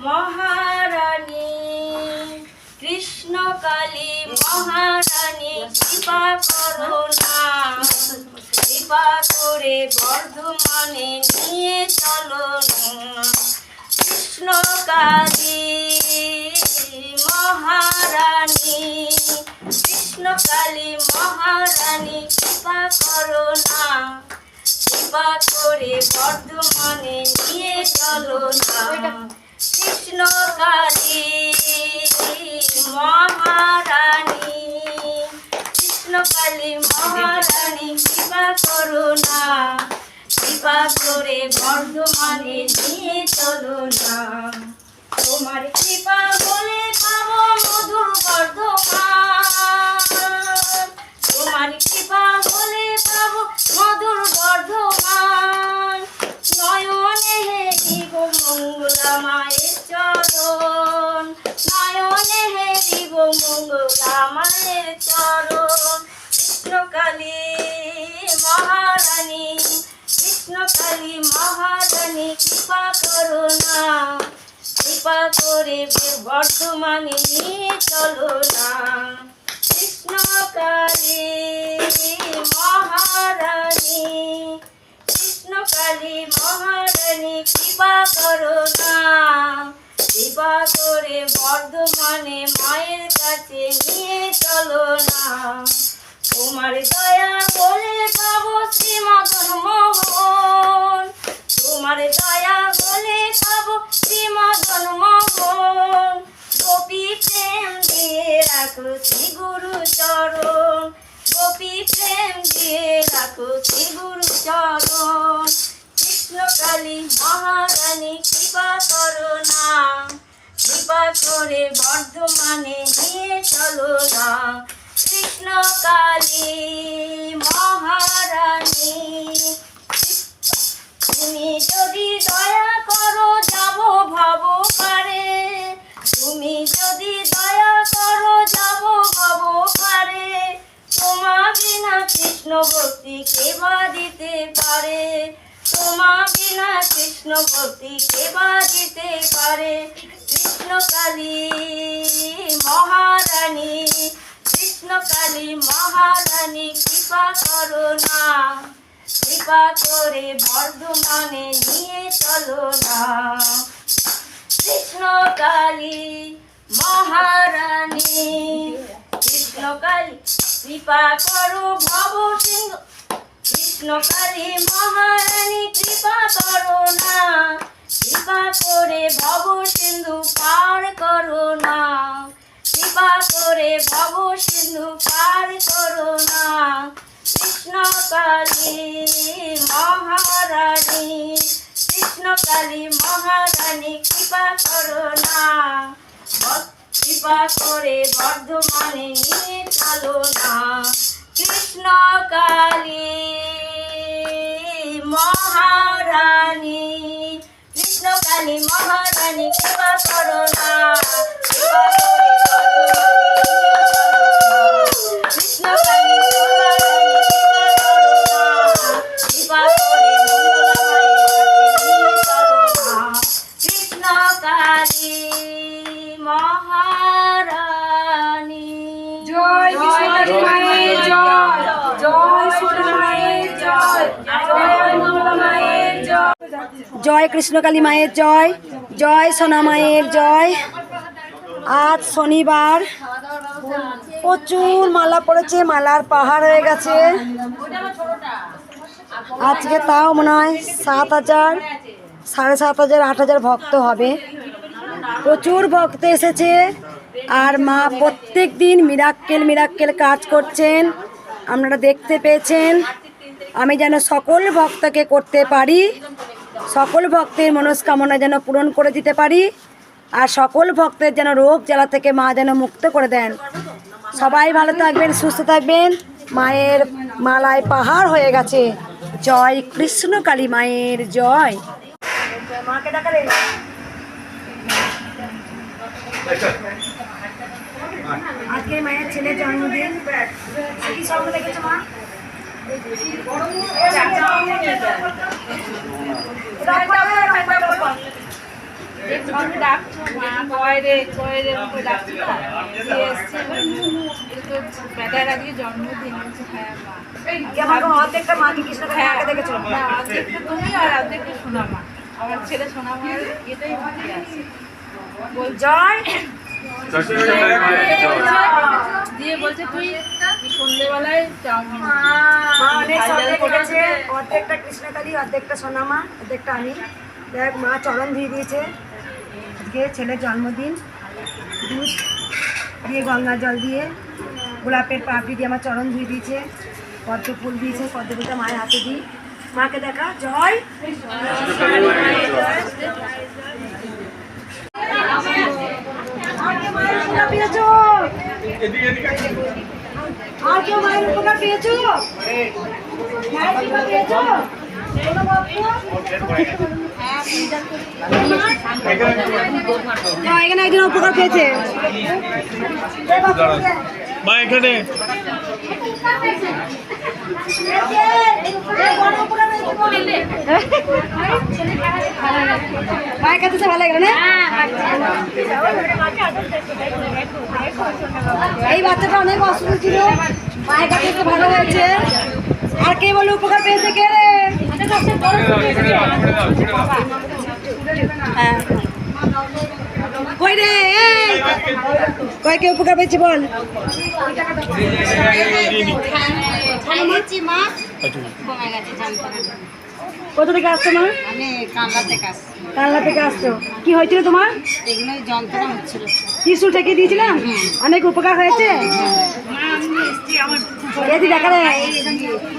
মহারানী, কৃষ্ণ কালী মহারানী, কৃপা করো না। কৃপা করে বর্ধমানে নিয়ে চলো না। কৃষ্ণ কালী মহারানী, কৃষ্ণ কালী মহারানী, কৃপা করো কৃপা করে বর্ধমানে নিয়ে চলো না। কৃষ্ণ কালী মহারানী। কৃষ্ণ কালী মহারানী, কৃপা করো না। কৃপা করে বর্ধমানে নিয়ে চলো না। তোমার কৃপা বলে পাবো মধুর বর্ধমান। তোমার কৃপা বলে পাবো মধুর বর্ধমান। মঙ্গলা চরণ। নয়নে হেরিব মঙ্গলা মায়ের চরণ। কৃষ্ণকালী মহারানী কৃষ্ণকালী মহারানী, কৃপা করো না। কৃপা করে বর্ধমানে চলো না। কৃষ্ণ কালী মহারানী কৃষ্ণ কালী মহারানী, কৃপা করো না। কৃপা করে বর্ধমানে মায়ের কাছে নিয়ে চলো না। তোমার দয়া বলে পাবো শ্রীমদন মোহন। তোমার দয়া বলে পাবো শ্রীমদন মোহন। গোপী প্রেম দিয়ে রাখো শ্রী গুরু চরণ গোপী প্রেম দিয়ে রাখো শ্রী গুরু চরণ। কৃষ্ণ কালী মহারানী, কৃপা করো না। কৃপা করে বর্ধমানে নিয়ে চলো না। কৃষ্ণ কালী মহারানী বিনা কৃষ্ণ ভক্তি কে দিতে পারে? তোমা বিনা কৃষ্ণ ভক্তি কে দিতে পারে? কৃষ্ণ কালী মহারানী, কৃষ্ণ কালী মহারানী, কৃপা করো না। কৃপা করে বর্ধমানে নিয়ে চলো না। কৃষ্ণ কালী মহারানী, কৃষ্ণ কালী কৃপা করো ভব সিংহ কৃষ্ণ কালী মহারানী, কৃপা করো না। কৃপা করে ভব সিন্ধু পার করো না। কৃপা করে ভব সিন্ধু পার করো না। কৃষ্ণ কালী মহারানী কৃষ্ণ কালী মহারানী, কৃপা করো না। কৃপা করে বর্ধমানে নিয়ে চলো না, কৃষ্ণ কালী, মহারানী, কৃষ্ণ কালী মহারানী, কৃপা করো না, কৃপা করে জয় কৃষ্ণকালী মায়ের জয় জয় সোনা মায়ের জয়। আজ শনিবার প্রচুর মালা পড়েছে, মালার পাহাড় হয়ে গেছে। আজকে তাও মনে হয় সাত হাজার, সাড়ে সাত হাজার, আট হাজার ভক্ত হবে। প্রচুর ভক্ত এসেছে, আর মা প্রত্যেক দিন মিরাক্কেল মিরাক্কেল কাজ করছেন। আপনারা দেখতে পেয়েছেন, আমি যেন সকল ভক্তকে করতে পারি। সকল ভক্তের মনস্কামনা যেন পূরণ করে দিতে পারি, আর সকল ভক্তের যেন রোগ জ্বালা থেকে মা যেন মুক্ত করে দেন। সবাই ভালো থাকবেন, সুস্থ থাকবেন। মায়ের মালায় পাহাড় হয়ে গেছে। জয় কৃষ্ণ কালী মায়ের জয়। আজকে মায়ের ছেলে জন্মদিন। কি স্বপ্ন দেখেছ মা? ডাকছো মা কয় রে কয় রে আমাকে না দিয়ে এসছে বেটার আজকে জন্মদিন হ্যাঁ মা অর্ধেকটা মা কি কৃষ্ণ হ্যাঁ দেখেছ না অর্ধেকটা তুমি আর অর্ধেকটা সোনা মা আমার ছেলে সোনা মায়ের এটাই ভাবি আছে জয়। দিয়ে বলছে তুই সন্ধ্যেবেলায় চাউমিন। অর্ধেকটা কৃষ্ণকালী অর্ধেকটা সোনামা অর্ধেকটা আমি। দেখ মা চরণ দিয়ে দিয়েছে। আজকে ছেলের জন্মদিন। দুধ দিয়ে গঙ্গা জল দিয়ে গোলাপের পাপড়ি দিয়ে আমার চরণ ধুয়ে দিয়েছে। পদ্ম ফুল দিয়েছে পদ্ম ফুলটা মায়ের হাতে দিই। মাকে দেখা জয়। আর কেউ মায়ের উপকার পেয়েছ আর কেউ মায়ের উপকার পেয়েছ? হ্যাঁ, এখানে একজন উপকার পেয়েছে। মা এখানে। ভালো না এই বাচ্চাটা অনেক অসুস্থ ছিল। মায়ের কাছে ভালো হয়েছে। আর কে বলে উপকার পেয়েছে, কে রে? হ্যাঁ। কই রে এই! কই কে উপকার পেয়েছি বল? কোথা থেকে আসছো মা? আমি কানলা থেকে আসছি কালনা থেকে আসছো। কি হয়েছিল তোমার? এগুলো যন্ত্রণা হচ্ছিল ত্রিশুল থেকে দিয়েছিলাম অনেক উপকার হয়েছে? এদি দেখা রে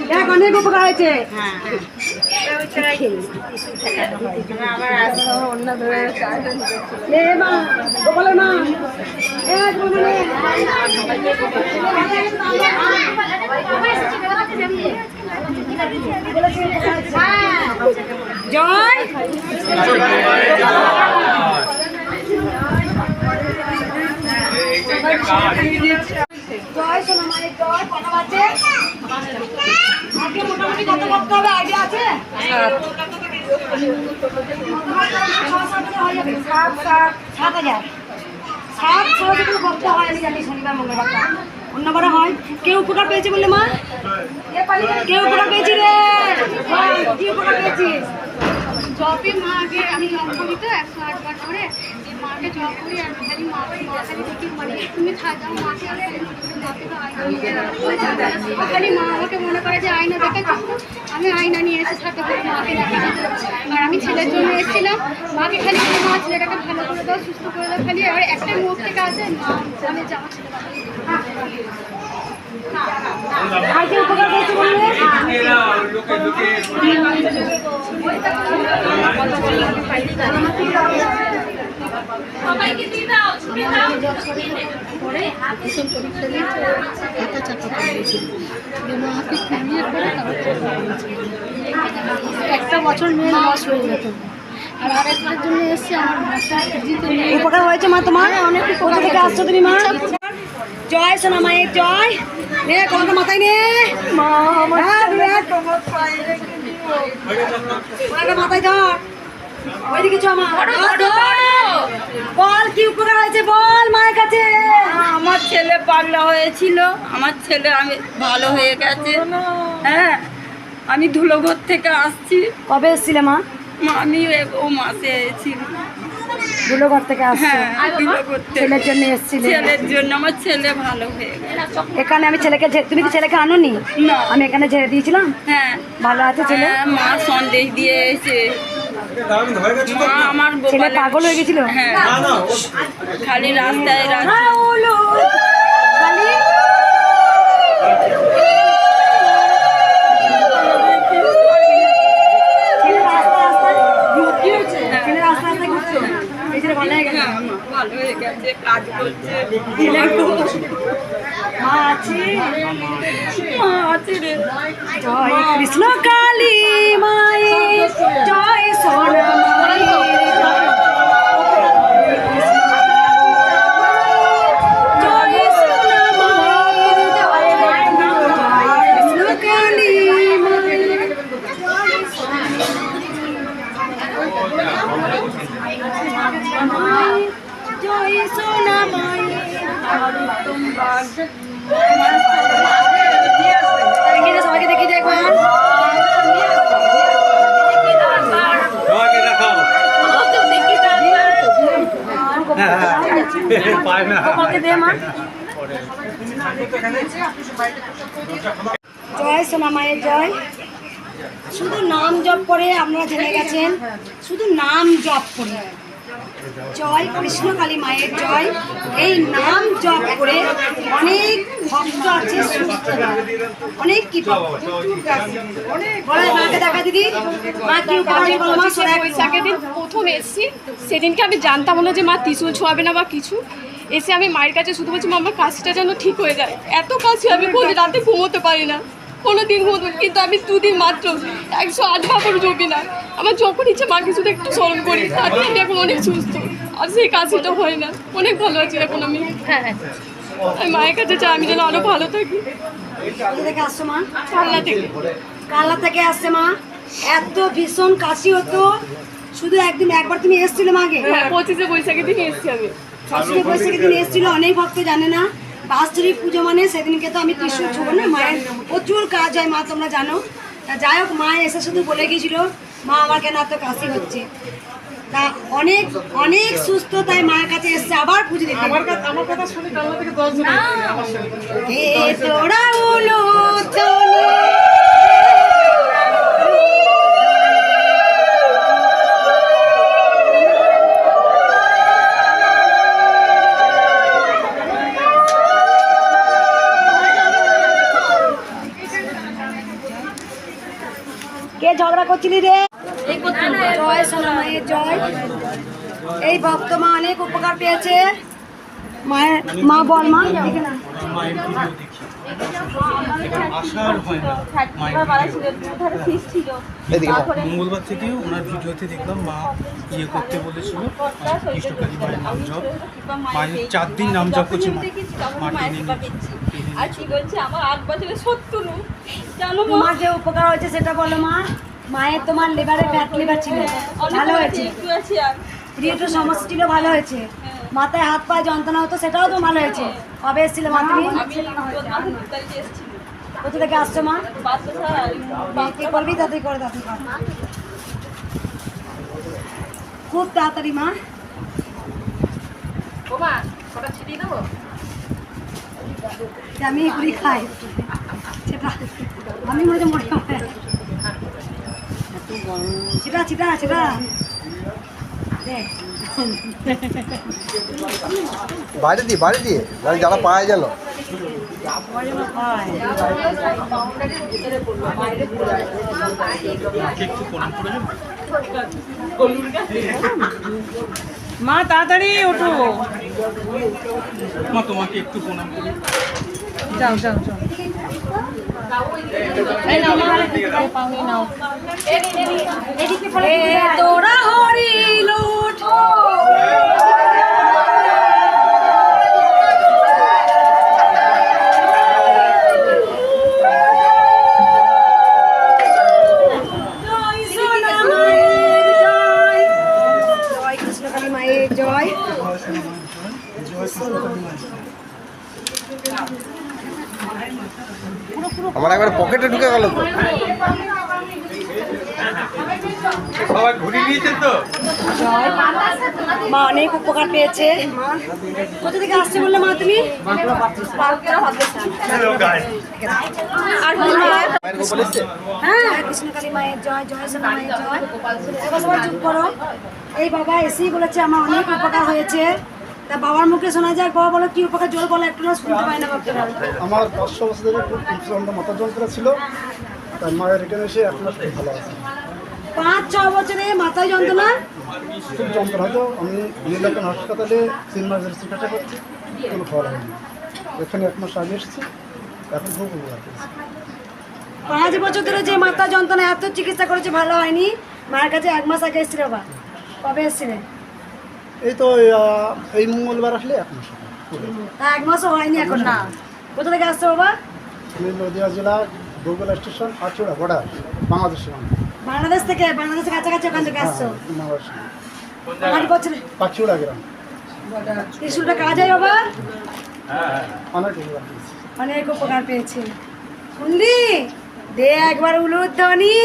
দেখ অনেক উপকার হয়েছে। হ্যাঁ। জয়। জয় সোনা মায়ের জয় কটা বাজে। আজকে মোটামুটি কত করতে হবে আইডিয়া আছে? সাত হাজার। সাত ছয় ভক্ত হয়, আমি জানি হয়। কেউ উপকার পেয়েছে বললে, মা? কেউ উপকার পেয়েছি রে? উপকার পেয়েছিস? জবে মা আগে আমি জব করি তো একশো আটবার করে মাকে জব করি আর খালি মা মা খালি দেখি মানে তুমি থাকো মাকে আর মাকে তো আয়না খালি মা আমাকে মনে করে যে আয়না দেখাচ্ছ আমি আয়না নিয়ে এসে সাথে করে মাকে দেখাচ্ছি আর আমি ছেলের জন্য এসেছিলাম মাকে খালি মা ছেলেটাকে ভালো করে দাও সুস্থ করে দাও খালি। আর একটা মুখ থেকে আছে মা আমি আমার আর কেউ উপকার পেয়েছে বললে একটা বছর মেয়ে লস হয়ে যেত আর আরেকটার জন্য এসে আমার মাসের দিতে উপকার হয়েছে মা তোমার? অনেক কোথা থেকে আসছো তুমি মা? জয় সোনা মায়ের জয়। নে কলটা মাথায় নে। মা আমার মাথায় ধর। ওইদিকে চ ধর। বল কি উপকার হয়েছে বল মায়ের কাছে। আমার ছেলে পাগলা হয়েছিল। আমার ছেলে আমি ভালো হয়ে গেছে। হ্যাঁ আমি ধুলোঘর থেকে আসছি। কবে এসেছিলে মা? আমি ও মাসে এসেছিল ধুলোঘর থেকে আসছো? হ্যাঁ ধুলোঘর থেকে ছেলের জন্য এসেছিলে। ছেলের জন্য আমার ছেলে ভালো হয়ে গেছে। এখানে আমি ছেলেকে তুমি কি ছেলেকে আনোনি? না। আমি এখানে ঝেড়ে দিয়েছিলাম। হ্যাঁ। ভালো আছে ছেলে? হ্যাঁ, মা সন্দেশ দিয়ে এসে আমার ছেলে পাগল হয়ে গেছিল? হ্যাঁ। খালি রাস্তায়। খালি কাজ করছে। জয় কৃষ্ণ কালী মায়ের জয় সোনা মায়ের জয় সোনা মায়ের জয় জয় কৃষ্ণ কালী মায়ের জয় সোনা সোনা মায়ের জয় সোনা মায়ের দেখি রে, সবাইকে দেখি দেখো সবাইকে দেখাও হ্যাঁ, হ্যাঁ। পায় না কপালকে দে মা জয় সোনা মায়ের জয়। শুধু নাম জপ করে আপনারা জেনে গেছেন, শুধু নাম জপ করে। জয় কৃষ্ণ কালী মায়ের জয়। এই নাম জপ করে অনেক ভক্ত আছে সুস্থ অনেক কি দেখা দিদি। মা দিন প্রথম এসেছি। সেদিনকে আমি জানতাম না যে মা ত্রিশুল ছোঁয়াবে না বা কিছু। এসে আমি মায়ের কাছে শুধু বলছি মা আমার কাশিটা যেন ঠিক হয়ে যায়। এত কাশি আমি কোনো রাতে ঘুমোতে পারি না। কোনো দিন ঘুমোতে না। কিন্তু আমি দুদিন মাত্র একশো আট ভাবর জমি না। আমার যখন ইচ্ছে মাকে শুধু একটু স্মরণ করি। তাতে আমি এখন অনেক সুস্থ। আর সেই কাশিটা হয় না। অনেক ভালো আছি এখন আমি। হ্যাঁ হ্যাঁ। আমি মায়ের কাছে চাই আমি যেন আরও ভালো থাকি। থেকে আসছো মা? কাল্লা থেকে। কাল্লা থেকে আসছে মা। এত ভীষণ কাশি হতো। শুধু একদিন একবার তুমি এসেছিলে মাগে হ্যাঁ পঁচিশে বৈশাখের দিন এসেছি আমি। ষষ্ঠী বৈশাখী দিন এসেছিল অনেক ভক্ত জানে না। বাস্তরিক পুজো মানে সেদিনকে তো আমি ত্রিশুল ছোব না মায়ের প্রচুর কাজ হয় মা তোমরা জানো। তা যাই হোক মা এসে শুধু বলে গিয়েছিল মা আমার কেন এত কাশি হচ্ছে? তা অনেক অনেক সুস্থ তাই মায়ের কাছে এসছে আবার পুজো দিতে আমার আমার কথা শুনে থেকে তোরা ঝগড়া করছিলি রে? জয় সোনা মায়ের জয়। এই ভক্ত মা অনেক উপকার পেয়েছে। মায়ের মা বল মা মঙ্গলবার থেকে ওনার ভিডিওতে দেখলাম মা ইয়ে করতে বলেছিল কৃষ্ণকালী মায়ের নাম জপ। মায়ের চার দিন নাম জপ করছে মা। আর কি বলছে? আমার আট বছরের শত্রু জানো মা। যে উপকার হয়েছে সেটা বলো মা। মায়ের তোমার লিভারে ফ্যাট লিভার ছিল। ভালো হয়েছে। আর। সমস্যা ছিল ভালো হয়েছে। মাথায় হাত পায়ে যন্ত্রণা হতো সেটাও তো ভালো হয়েছে। কবে এসেছিলে মা তুমি কোথা থেকে আসছো মা? কি করবি তাড়াতাড়ি করে তাড়াতাড়ি কর খুব তাড়াতাড়ি মা। আমি এগুলি খাই। সেটা আমি মনে হচ্ছে সেটা সেটা দেখ। বাইরে দিয়ে বাইরে দিয়ে। মানে যারা পায় যাব মা তাড়াতাড়ি ওঠো। মা তোমাকে একটু প্রণাম করি। যাও যাও যাও। তোরা হরি উঠো আমার একবার পকেটে ঢুকে গেল তো। সবাই মা অনেক উপকার পেয়েছে। কোথা থেকে আসছে বললে মা তুমি? আর হ্যাঁ কৃষ্ণকালী মায়ের জয় জয় সোনা মায়ের জয়। এবার সবাই চুপ করো। এই বাবা এসেই বলেছে আমার অনেক উপকার হয়েছে। তা বাবার মুখে শোনা যায় বাবা বলো কি উপকার জোর বলো? একটু না শুনতে পাই না আমার পাঁচশো বছর ধরে খুব প্রচণ্ড মাথা যন্ত্রণা ছিল তাই মায়ের এখানে এসে এক মাস ভালো আছে। পাঁচ ছ বছরে মাথায় যন্ত্রণা? খুব যন্ত্রণা হতো আমি নীলাকান হাসপাতালে তিন মাস ধরে চিকিৎসা করছি কোনো ফল হয়নি। এখানে এক মাস আগে এসেছি এখন খুব উপকার পেয়েছি। পাঁচ বছর ধরে যে মাথা যন্ত্রণা এত চিকিৎসা করেছে ভালো হয়নি। মায়ের কাছে এক মাস আগে এসেছিল বাবা। কবে এসেছিলেন? এই তো এই মঙ্গলবার আসলে এক মাস এক মাসও হয়নি এখন না। কোথা থেকে আসছে বাবা? আমি নদিয়া জেলা বগুলা স্টেশন আচুড়া বর্ডার বাংলাদেশ বাংলাদেশ থেকে বাংলাদেশের কাছাকাছি ওখান থেকে আসছো? না। পাখিওড়া গ্রাম। ত্রিশুলটা কাজ হয় বাবা? অনেক উপকার পেয়েছি। অনেক উপকার পেয়েছি। শুনলি দে একবার উলুধ্বনি।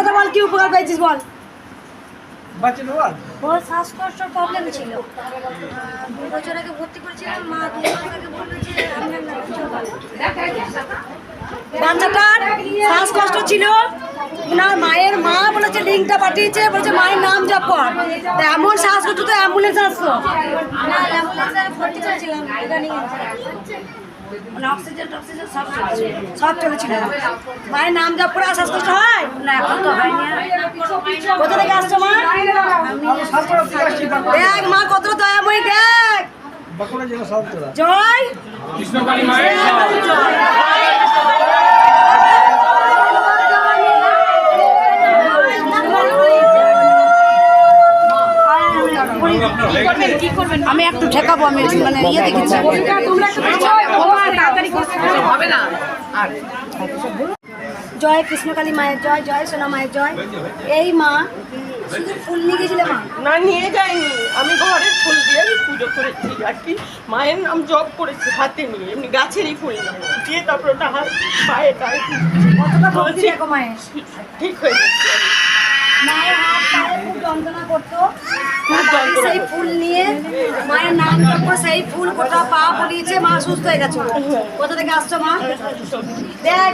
বাচ্চাটা বল কি উপকার পেয়েছিস বল? ওর শ্বাসকষ্ট প্রবলেম ছিল। দু বছর আগে ভর্তি করেছিলাম মা দু মাস আগে বলল যে আপনার না কিছু হবে না। বাচ্চাটার শ্বাসকষ্ট ছিল। ওনার মায়ের মা বলেছে লিঙ্কটা পাঠিয়েছে বলেছে মায়ের নাম তা এমন শ্বাসকষ্ট তো অ্যাম্বুলেন্স আসতো। না অ্যাম্বুলেন্সে ভর্তি করেছিলাম মানে অক্সিজেন টক্সিজেন সব চলছে সব চলেছিল মায়ের নাম জপ করে শ্বাসকষ্ট হয়? না এখন তো হয়নি আর। কোথা থেকে আসছো মা? দেখ মা কত দয়াময়ী দেখ। জয়। আমি একটু ঠেকাবো আমি মানে ইয়ে দেখেছি। জয় কৃষ্ণকালী মায়ের জয় জয় সোনা মায়ের জয়। এই মা শুধু ফুল নিয়ে গেছিলে মা? না নিয়ে যাইনি। আমি ঘরের ফুল দিয়ে আমি পুজো করেছি আর কি। মায়ের নাম জপ করেছি হাতে নিয়ে। এমনি গাছেরই ফুল না। দিয়ে তারপর ওটা হাত পায়ে তাই ঠিক হয়ে যাচ্ছে মায়ের যন্ত্রণা করতো। সেই ফুল নিয়ে মায়ের নাম জপ সেই ফুল কোথাও পা পড়িয়েছে মা সুস্থ হয়ে গেছে। কোথা থেকে আসছো মা? দেখ